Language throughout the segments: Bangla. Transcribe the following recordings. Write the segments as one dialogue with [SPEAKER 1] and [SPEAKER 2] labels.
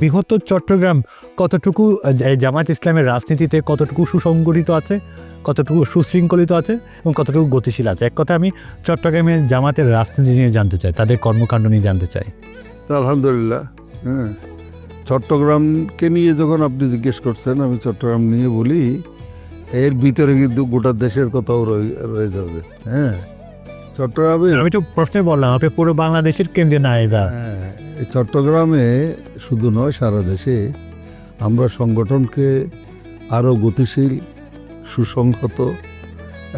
[SPEAKER 1] বৃহত্তর চট্টগ্রাম কতটুকু জামাত ইসলামের রাজনীতিতে কতটুকু সুসংগঠিত আছে কতটুকু সুশৃঙ্খলিত আছে এবং কতটুকু গতিশীল আছে? এক কথা আমি চট্টগ্রামের জামাতের রাজনীতি নিয়ে জানতে চাই তাদের কর্মকাণ্ড নিয়ে জানতে চাই।
[SPEAKER 2] তো আলহামদুলিল্লাহ হ্যাঁ। চট্টগ্রামকে নিয়ে যখন আপনি জিজ্ঞেস করছেন আমি চট্টগ্রাম নিয়ে বলি এর ভিতরে কিন্তু গোটা দেশের কথাও রয়ে যাবে হ্যাঁ। চট্টগ্রামে
[SPEAKER 1] আমি তো প্রশ্নে বললাম আপনি পুরো বাংলাদেশের কেন্দ্রে নায়িকা।
[SPEAKER 2] হ্যাঁ। এই চট্টগ্রামে শুধু নয়, সারা দেশে আমরা সংগঠনকে আরও গতিশীল, সুসংহত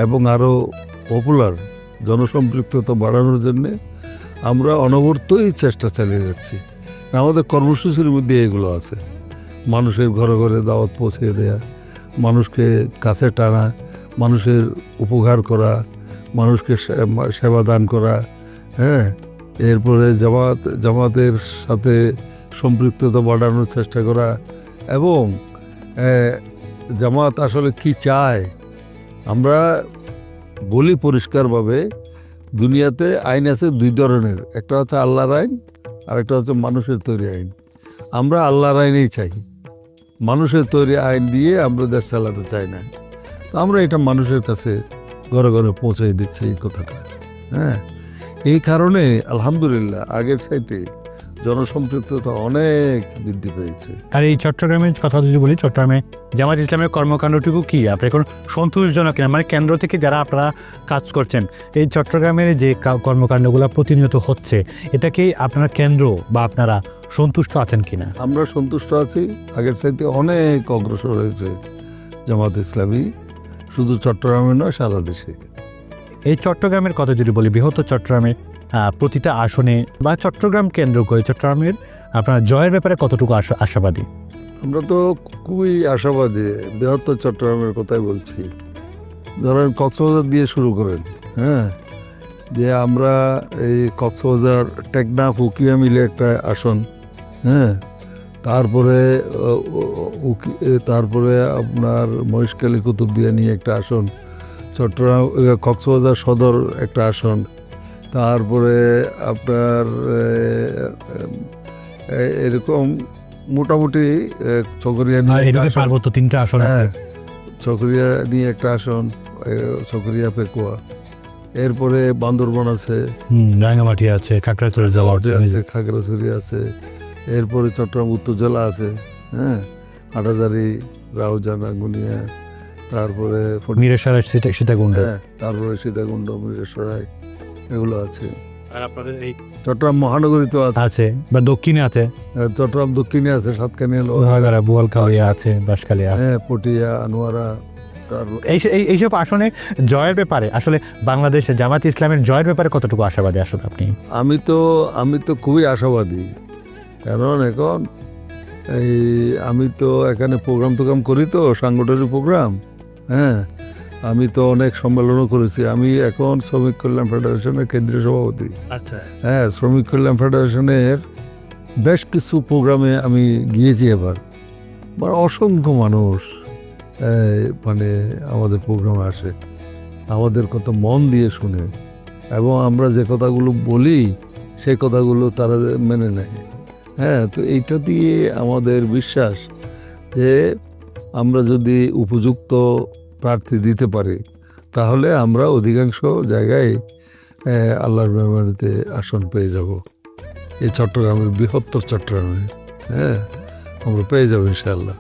[SPEAKER 2] এবং আরও পপুলার জনসম্পৃক্ততা বাড়ানোর জন্যে আমরা অনবরতই চেষ্টা চালিয়ে যাচ্ছি। আমাদের কর্মসূচির মধ্যে এগুলো আছে। মানুষের ঘরে ঘরে দাওয়াত পৌঁছে দেয়া, মানুষকে কাছে টানা, মানুষের উপকার করা, মানুষকে সেবা দান করা হ্যাঁ? এরপরে জামাত, জামাতের সাথে সম্পৃক্ততা বাড়ানোর চেষ্টা করা এবং জামাত আসলে কি চায়? আমরা বলি পরিষ্কারভাবে, দুনিয়াতে আইন আছে দুই ধরনের। একটা হচ্ছে আল্লাহর আইন আর একটা হচ্ছে মানুষের তৈরি আইন। আমরা আল্লাহর আইনেই চাই। মানুষের তৈরি আইন দিয়ে আমরা দেশ চালাতে চাই না। তো আমরা এটা মানুষের কাছে ঘরে ঘরে পৌঁছে দিচ্ছি এই কথাটা। হ্যাঁ? এই কারণে আলহামদুলিল্লাহ আগের চাইতে জনসম্পৃক্ততা অনেক বৃদ্ধি পেয়েছে।
[SPEAKER 1] আর এই চট্টগ্রামের কথা যদি বলি চট্টগ্রামে জামাত ইসলামের কর্মকাণ্ডটুকু কি? আপনি এখন সন্তোষজনক কিনা মানে কেন্দ্র থেকে যারা আপনারা কাজ করছেন এই চট্টগ্রামের যে কর্মকাণ্ডগুলো প্রতিনিয়ত হচ্ছে এটা কি আপনার কেন্দ্র বা আপনারা সন্তুষ্ট আছেন কিনা?
[SPEAKER 2] আমরা সন্তুষ্ট আছি। আগের চাইতে অনেক অগ্রসর হয়েছে জামাত ইসলামী। শুধু চট্টগ্রামে নয় সারা দেশে।
[SPEAKER 1] এই চট্টগ্রামের কথা যদি বলি বৃহত্তর চট্টগ্রামের প্রতিটা আসনে বা চট্টগ্রাম কেন্দ্র করে চট্টগ্রামের, আপনার জয়ের ব্যাপারে কতটুকু আশা- আশাবাদী?
[SPEAKER 2] আমরা তো খুবই আশাবাদী বৃহত্তর চট্টগ্রামের কথাই বলছি। ধরেন কক্সবাজার দিয়ে শুরু করেন হ্যাঁ? যে আমরা এই কক্সবাজার টেকনাফ উকিয়া মিলে একটা আসন হ্যাঁ? তারপরে তারপরে আপনার মহেশখালী কুতুবদিয়া নিয়ে একটা আসন চট্টগ্রাম কক্সবাজার সদর একটা আসন। তারপরে আপনার এরকম মোটামুটি চকরিয়া
[SPEAKER 1] পার্বত্য তিনটা আসন
[SPEAKER 2] হ্যাঁ চকরিয়া নিয়ে একটা আসন চকরিয়া পেকুয়া। এরপরে বান্দরবন আছে।
[SPEAKER 1] হুম, রাঙ্গামাটি আছে খাগড়াছড়ি যাওয়ার
[SPEAKER 2] আছে খাগড়াছড়ি আছে। এরপরে চট্টগ্রাম উত্তর জেলা আছে হ্যাঁ হাটাজারি রাউজান আঙ্গুনিয়া তারপরে
[SPEAKER 1] সীতা- সীতাকুণ্ড।
[SPEAKER 2] হ্যাঁ, তারপরে সীতাকুণ্ড মিরেশ্বরাই এগুলো আছে।
[SPEAKER 1] আর আপনাদের এই
[SPEAKER 2] চট্টগ্রাম মহানগরীতেও আছে।
[SPEAKER 1] আছে বা দক্ষিণে আছে।
[SPEAKER 2] হ্যাঁ, চট্টগ্রাম দক্ষিণে আছে সাতকানিয়া
[SPEAKER 1] লোহাগাড়া বোয়ালখালিয়া আছে বাঁশখালিয়া
[SPEAKER 2] হ্যাঁ পটিয়া আনোয়ারা
[SPEAKER 1] এই- এইসব আসনে জয়ের ব্যাপারে আসলে বাংলাদেশে জামাত ইসলামের জয়ের ব্যাপারে কতটুকু আশাবাদী আসলে আপনি?
[SPEAKER 2] আমি তো আমি তো খুবই আশাবাদী। কারণ এখন এই আমি তো এখানে প্রোগ্রাম টোগ্রাম করি তো সাংগঠনিক প্রোগ্রাম। হ্যাঁ আমি তো অনেক সম্মেলনও করেছি। আমি এখন শ্রমিক কল্যাণ ফেডারেশনের কেন্দ্রীয় সভাপতি।
[SPEAKER 1] আচ্ছা।
[SPEAKER 2] হ্যাঁ শ্রমিক কল্যাণ ফেডারেশনের বেশ কিছু প্রোগ্রামে আমি গিয়েছি এবার। মানে অসংখ্য মানুষ মানে আমাদের প্রোগ্রামে আসে। আমাদের কথা মন দিয়ে শুনে। এবং আমরা যে কথাগুলো বলি সেই কথাগুলো তারা মেনে নেয়। হ্যাঁ তো এইটা দিয়ে আমাদের বিশ্বাস যে আমরা যদি উপযুক্ত প্রার্থী দিতে পারি, তাহলে আমরা অধিকাংশ জায়গায় আল্লাহর মেহমানিতে আসন পেয়ে যাব। এই চট্টগ্রামের বৃহত্তর চট্টগ্রামে হ্যাঁ আমরা পেয়ে যাব ইনশাআল্লাহ।